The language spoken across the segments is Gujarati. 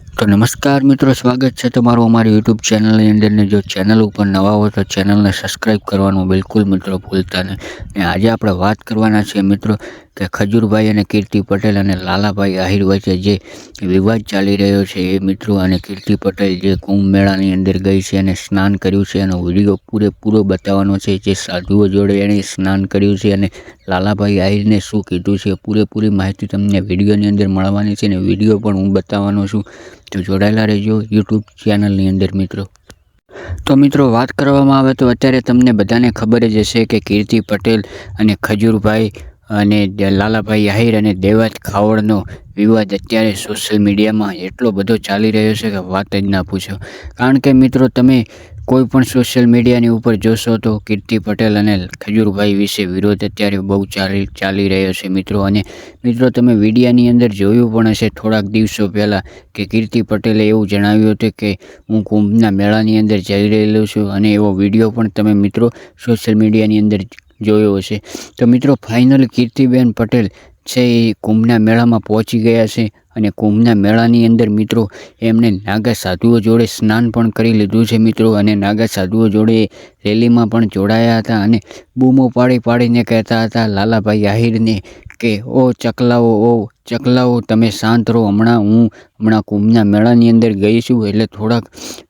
તો નમસ્કાર મિત્રો, સ્વાગત છે તમારું અમારી યુટ્યુબ ચેનલની અંદર. ને જો ચેનલ ઉપર નવા હો તો ચેનલને સબસ્ક્રાઈબ કરવાનું બિલકુલ મિત્રો ભૂલતા નહીં. ને આજે આપણે વાત કરવાના છીએ મિત્રો કે ખજૂરભાઈ અને કીર્તિ પટેલ અને લાલાભાઈ આહિર વચ્ચે જે વિવાદ ચાલી રહ્યો છે એ મિત્રો અને કીર્તિ પટેલ જે કુંભ મેળાની અંદર ગઈ છે અને સ્નાન કર્યું છે એનો વીડિયો પૂરેપૂરો બતાવવાનો છે જે સાધુઓ જોડે એણે સ્નાન કર્યું છે અને લાલાભાઈ આહિરને શું કીધું છે પૂરેપૂરી માહિતી તમને વિડીયોની અંદર મળવાની છે અને વીડિયો પણ હું બતાવવાનો છું. તો જોડાયેલા રહેજો યુટ્યુબ ચેનલની અંદર મિત્રો. તો મિત્રો વાત કરવામાં આવે તો અત્યારે તમને બધાને ખબર જ હશે કે કીર્તિ પટેલ અને ખજૂરભાઈ અને લાલાભાઈ આહિર અને દેવાજ ખાવડનો વિવાદ અત્યારે સોશિયલ મીડિયામાં એટલો બધો ચાલી રહ્યો છે કે વાત જ ના પૂછો. કારણ કે મિત્રો, તમે કોઈ પણ સોશિયલ મીડિયાની ઉપર જોશો તો કીર્તિ પટેલ અને ખજૂરભાઈ વિશે વિરોધ અત્યારે બહુ ચાલી ચાલી રહ્યો છે મિત્રો. અને મિત્રો, તમે મીડિયાની અંદર જોયું પણ હશે થોડાક દિવસો પહેલાં કે કીર્તિ પટેલે એવું જણાવ્યું હતું કે હું કુંભના મેળાની અંદર જઈ રહેલો છું અને એવો વીડિયો પણ તમે મિત્રો સોશિયલ મીડિયાની અંદર જોયો હશે. તો મિત્રો ફાઇનલ કીર્તિબેન પટેલ છે એ કુંભના મેળામાં પહોંચી ગયા છે અને કુંભના મેળાની અંદર મિત્રો એમણે નાગા સાધુઓ જોડે સ્નાન પણ કરી લીધું છે મિત્રો અને નાગા સાધુઓ જોડે રેલીમાં પણ જોડાયા હતા અને બૂમો પાડી પાડીને કહેતા હતા, લાલાભાઈ આહિરને કે, ઓ ચકલાઓ, ઓ ચકલાઓ, તમે શાંત રહો. હમણાં હું હમણાં કુંભના મેળાની અંદર ગઈ છું, એટલે થોડાક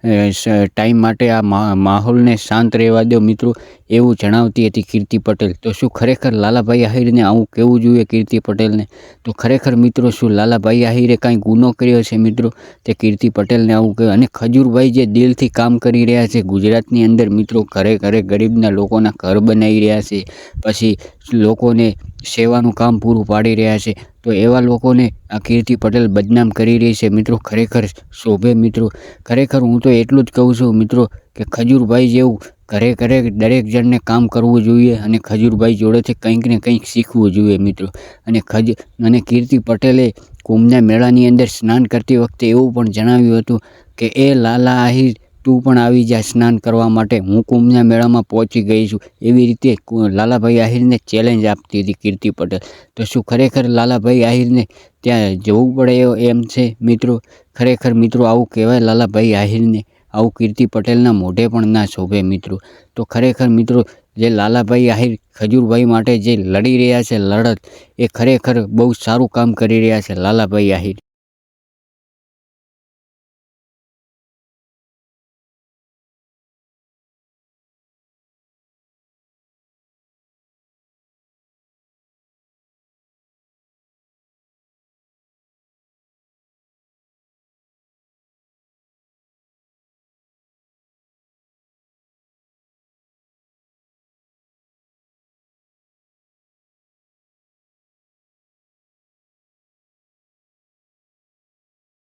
ટાઈમ માટે આ માહોલને શાંત રહેવા દો મિત્રો. એવું જણાવતી હતી કીર્તિ પટેલ. તો શું ખરેખર લાલાભાઈ આહિરને આવું કહેવું જોઈએ કીર્તિ પટેલને? તો ખરેખર મિત્રો શું લાલાભાઈ આહિરે કાંઈ ગુનો કર્યો છે મિત્રો? તે કીર્તિ પટેલને આવું કહ્યું. અને ખજૂરભાઈ જે દિલથી કામ કરી રહ્યા છે ગુજરાતની અંદર મિત્રો, ઘરે ઘરે ગરીબના લોકોના ઘર બનાવી રહ્યા છે. પછી લોકોને સેવાનું કામ પૂરું પાડી રહ્યા છે. તો એવા લોકોને આ કીર્તિ પટેલ બદનામ કરી રહી છે. મિત્રો, ખરેખર શોભે મિત્રો. ખરેખર હું તો એટલું જ કહું છું મિત્રો કે ખજૂરભાઈ જેવું ઘરે ઘરે દરેક જણને કામ કરવું જોઈએ અને ખજૂરભાઈ જોડેથી કંઈક ને કંઈક શીખવું જોઈએ મિત્રો. અને ખજ, અને કીર્તિ પટેલે કુંભના મેળાની અંદર સ્નાન કરતી વખતે એવું પણ જણાવ્યું હતું કે, એ લાલા આહિર તું પણ આવી જા સ્નાન કરવા માટે. હું કુંભના મેળામાં પહોંચી ગઈ છું. એવી રીતે લાલાભાઈ આહિરને ચેલેન્જ આપતી હતી કીર્તિ પટેલ. તો શું ખરેખર લાલાભાઈ આહિરને ત્યાં જવું પડે એમ છે? મિત્રો, ખરેખર મિત્રો, આવું કહેવાય લાલાભાઈ આહિરને. આવું કીર્તિ પટેલના મોઢે પણ ના શોભે મિત્રો. તો ખરેખર મિત્રો, જે લાલાભાઈ આહિર ખજૂરભાઈ માટે જે લડી રહ્યા છે લડત, એ ખરેખર બહુ સારું કામ કરી રહ્યા છે લાલાભાઈ આહિર.